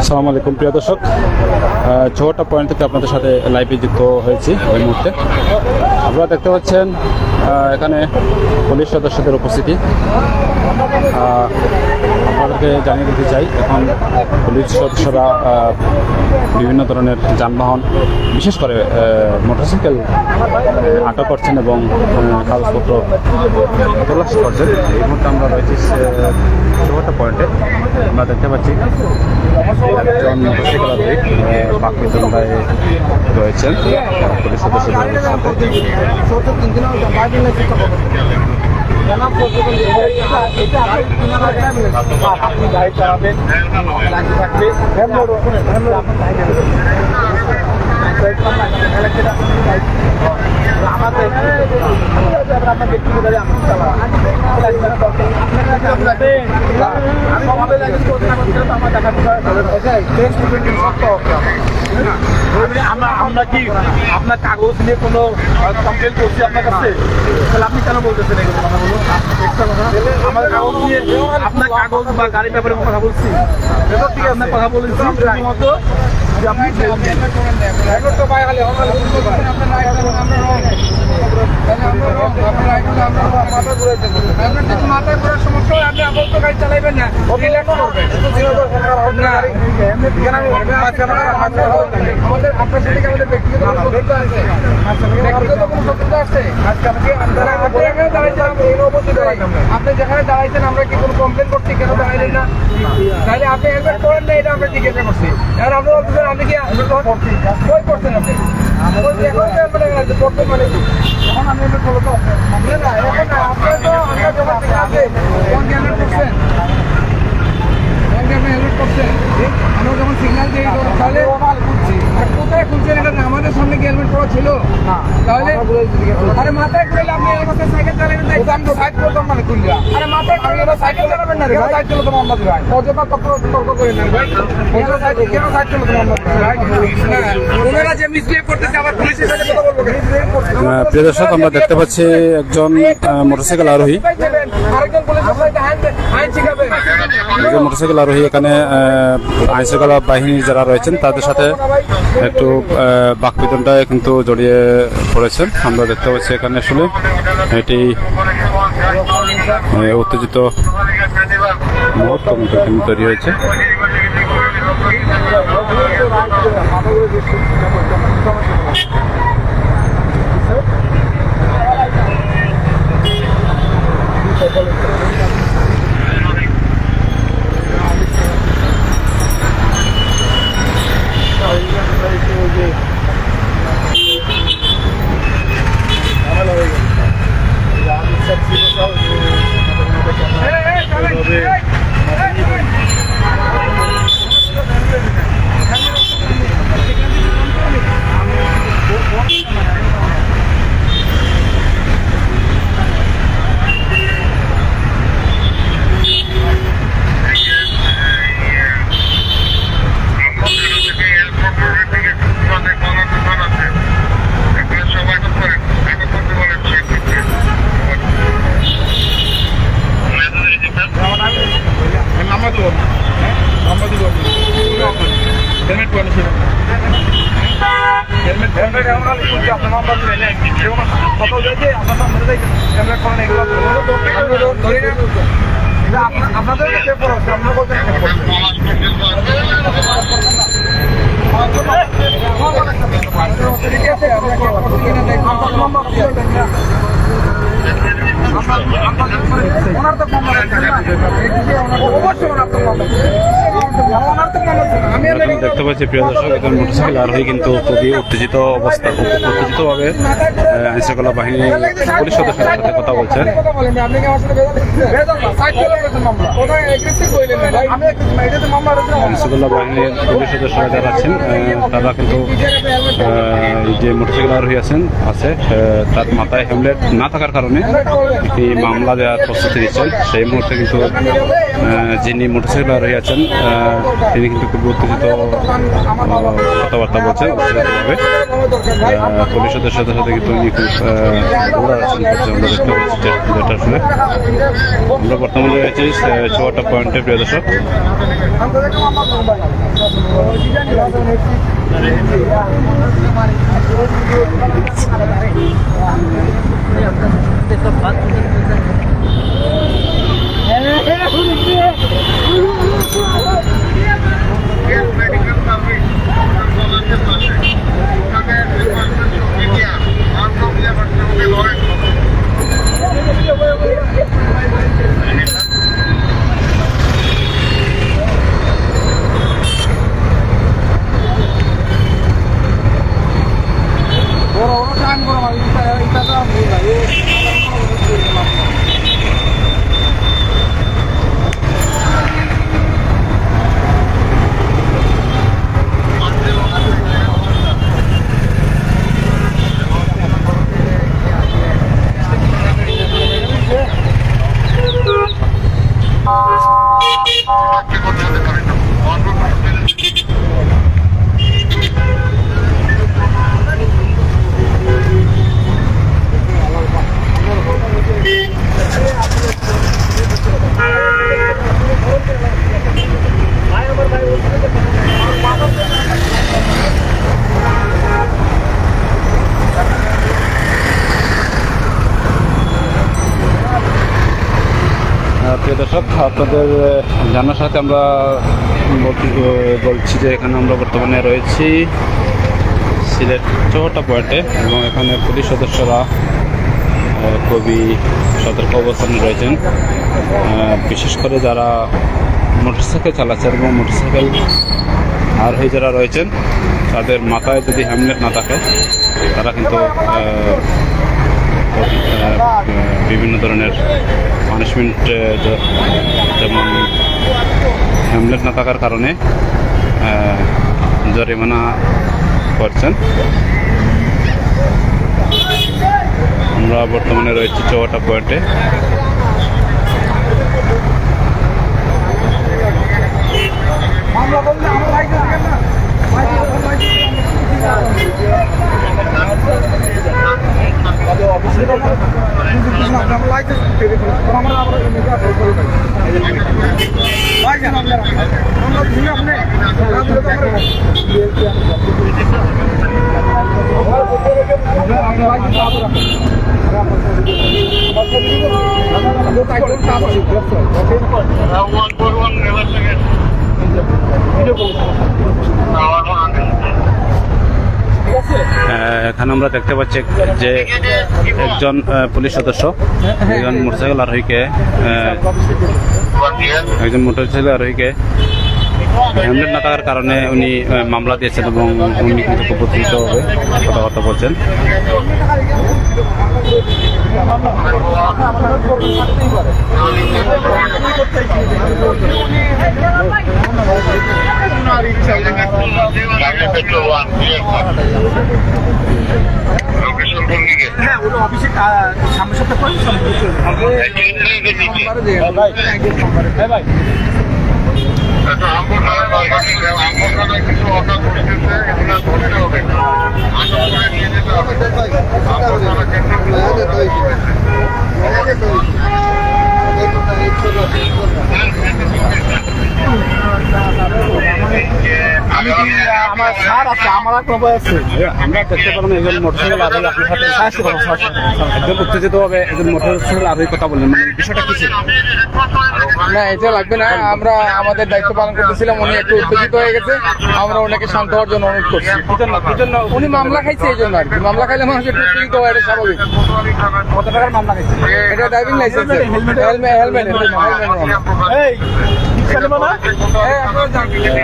আসসালামু আলাইকুম, প্রিয় দর্শক। চৌহাট্টা পয়েন্ট থেকে আপনাদের সাথে লাইভে যুক্ত হয়েছি ওই মুহূর্তে। আপনারা দেখতে পাচ্ছেন এখানে পুলিশ সদস্যদের উপস্থিতি। আপনাদেরকে জানিয়ে দিতে চাই, এখন পুলিশ সদস্যরা বিভিন্ন ধরনের যানবাহন, বিশেষ করে মোটরসাইকেল আটক করছেন এবং কাগজপত্র তল্লাশি করছেন। এই মুহূর্তে আমরা রয়েছি চৌহাট্টা পয়েন্টে। আমরা দেখতে পাচ্ছি একজন মোটরসাইকেল আরোহী বাকবিতন্দায় রয়েছেন। পুলিশ সদস্যদের সাথে আপনি গাড়ি চালাবেন থাকবে আমার কি আপনার কাগজ নিয়ে কোনো কমপ্লেন করছি আপনার কাছে তাহলে আপনি কেন বলতেছেন আমার কাগজ নিয়ে আপনার কাগজ বা গাড়ির ব্যাপারে কথা বলছি। ঠিক আছে কথা বলেছি। মাথায় ঘোরার সমস্যা হয় আপনি আপাতত গাড়ি চালাইবেন না আমাদের আপনার সাথে আমাদের ব্যক্তিগত শত্রুতা আছে ব্যক্তিগত কোনো শত্রুতা আছে আপনি যেখানে দাঁড়াইছেন আমরা কি কোনো কমপ্লেন করছি কেন দাঁড়াইলেন না তাহলে আপনি হেলমেট করেন না এটা আমরা জিজ্ঞাসা করছি এবার আপনি বলতেছেন আপনি কি কই করছেন আপনি এখন আপনি তো আমরা যখন ঠিক করছেন আপনি করছেন আমরা যখন সিগন্যাল দিই তাহলে আর কোথায় খুলছেন এটা না আমাদের সামনে কি হেলমেট করা ছিল? তাহলে আরে মাথায় খুলে আপনি অবস্থায় সাইকেল চালাবেন না। আমি তো সাইকেল করতাম খুললা আরে মাথায় সাইকেল চালাবেন না কেন সাইকেল চালাতে মোহাম্মদ ভাই। অযথা তর্ক তর্ক করে না ভাই। অযথা সাইকেল কেন সাইকেল চালাতে মোহাম্মদ ভাই ওনারা যে মিসবিহেভ করতেছে আবার পুলিশের সাথে কথা বলব প্রিয় দর্শক আমরা দেখতে পাচ্ছি একজন মোটরসাইকেল আরোহী। মোটরসাইকেল আরোহী এখানে আইন শৃঙ্খলা বাহিনী যারা রয়েছেন তাদের সাথে একটু বাকবিতনটায় কিন্তু জড়িয়ে পড়েছেন। আমরা দেখতে পাচ্ছি এখানে আসলে এটি উত্তেজিত মুহূর্ত কিন্তু তৈরি হয়েছে নাম্বার তো নাম্বার দিব হেলমেট পরে ছিল নাম্বার দিয়ে করেন এগুলো আপনাদের দেখতে পাচ্ছি প্রিয় দর্শক একজন মোটরসাইকেল আরোহী কিন্তু খুবই উত্তেজিত অবস্থা উত্তেজিতভাবে আহ, আইন শৃঙ্খলা বাহিনী পুলিশ সদস্যদের সাথে কথা বলছেন শৃঙ্খলা বাহিনীর পুলিশ সদস্যরা যারা আছেন তারা কিন্তু আহ, এই যে মোটরসাইকেল আরোহী আছেন আছে আহ, তার মাথায় হেলমেট না থাকার কারণে মামলা দেওয়ার প্রস্তুতি নিচ্ছেন। সেই মুহূর্তে কিন্তু আহ, যিনি মোটরসাইকেল আরোহী আছেন আহ, তিনি কিন্তু খুব উত্তেজিত কথাবার্তা বলছেন উত্তেজিতভাবে আহ, পুলিশ সদস্যদের সাথে কিন্তু উনি খুব আমরা দেখতে পাচ্ছি। যেটা আসলে আমরা বর্তমানে রয়েছি আহ, চুয়াটা পয়েন্টে প্রিয় দর্শক প্রিয় দর্শক, আপনাদের জানার সাথে আমরা বলছি যে এখানে আমরা বর্তমানে রয়েছি সিলেট চৌহাট্টা পয়েন্টে এবং এখানে পুলিশ সদস্যরা খুবই সতর্ক অবস্থানে রয়েছেন। বিশেষ করে যারা মোটরসাইকেল চালাচ্ছেন এবং মোটরসাইকেল হয়ে যারা রয়েছেন, তাদের মাথায় যদি হ্যামলেট না থাকে, তারা কিন্তু বিভিন্ন ধরনের পানিশমেন্ট যেমন হ্যামলেট না থাকার কারণে জরিমানা করছেন। আমরা বর্তমানে রয়েছি চৌহাটা পয়েন্টে। আমার লাইসেন্স দেখেন না আমার লাইসেন্স আমার লাইসেন্স আমার আমরা লাইসেন্স আপনারা আমরা দিন আপনি one for one, never second. আহ, এখানে আমরা দেখতে পাচ্ছি যে একজন পুলিশ সদস্য একজন মোটরসাইকেল আরোহীকে একজন মোটরসাইকেল আরোহীকে হেলমেট না থাকার কারণে উনি মামলা দিয়েছেন এবং উনি কিন্তু খুব উত্তেজিতভাবে কথাবার্তা বলছেন। হ্যাঁ অফিসে সামনের সপ্তাহে ভাই। কিছু অর্ডার করতেছে, এগুলো ধরতে হবে। আটক করে নিয়ে যেতে হবে। আমবরখানা কেন্দ্র আমি কি আমার আছে আমার কোনো বই আছে। আমরা দেখতে পেলাম একজন মোটরসাইকেল আরোহী আপনার সাথে একজন উত্তেজিতভাবে একজন মোটরসাইকেল আরোহী কথা বললেন মানে বিষয়টা কি ছিল? না এটা লাগবে না আমরা আমাদের দায়িত্ব পালন করতেছিলাম উনি একটু উত্তেজিত হয়ে গেছে আমরা ওনাকে শান্ত হওয়ার জন্য অনুরোধ করছি। জন্য? উনি মামলা খাইছে এই জন্য আর কি মামলা খাইলে মানুষ একটু উত্তেজিত হয় এটা স্বাভাবিক। কত টাকার মামলা খাইছে? এটা driving licence helmet helmet helmet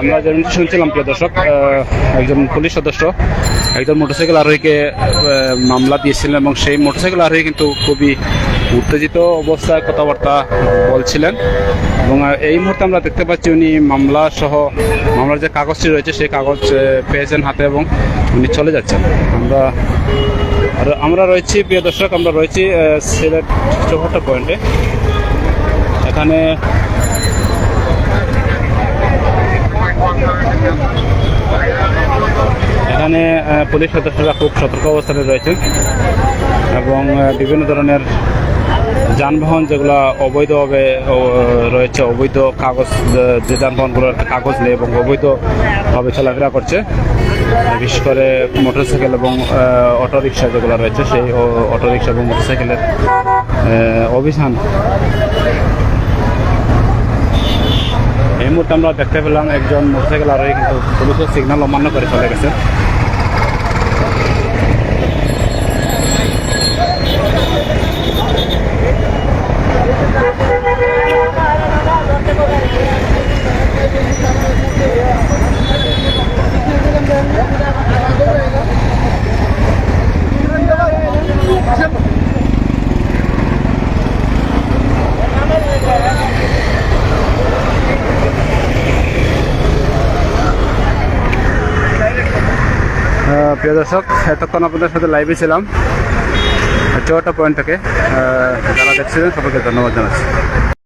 আমরা যেমন শুনছিলাম প্রিয় দর্শক একজন পুলিশ সদস্য একজন মোটরসাইকেল আরোহীকে মামলা দিয়েছিলেন এবং সেই মোটরসাইকেল আরোহী কিন্তু খুবই উত্তেজিত অবস্থায় কথাবার্তা বলছিলেন এবং এই মুহূর্তে আমরা দেখতে পাচ্ছি উনি মামলা সহ মামলার যে কাগজটি রয়েছে সেই কাগজ পেয়েছেন হাতে এবং উনি চলে যাচ্ছেন। আমরা আর আমরা রয়েছি প্রিয় দর্শক আমরা রয়েছি সিলেট চৌহাট্টা পয়েন্টে। এখানে এখানে পুলিশ সদস্যরা খুব সতর্ক অবস্থানে রয়েছে এবং বিভিন্ন ধরনের যানবাহন যেগুলো অবৈধভাবে রয়েছে, অবৈধ কাগজ, যে যানবাহনগুলোর কাগজ নেই এবং অবৈধভাবে চলাফেরা করছে। বিশেষ করে মোটরসাইকেল এবং অটোরিক্সা যেগুলো রয়েছে, সেই অটোরিক্সা এবং মোটরসাইকেলের অভিযান এই মুহূর্তে আমরা দেখতে পেলাম একজন মোটরসাইকেল আরোহী কিন্তু পুলিশের সিগন্যাল অমান্য করে চলে গেছে। প্রিয় দর্শক, এতক্ষণ আপনাদের সাথে লাইভে ছিলাম। চৌটা পয়েন্ট থেকে যারা দেখছিলেন, সবাইকে ধন্যবাদ জানাচ্ছি।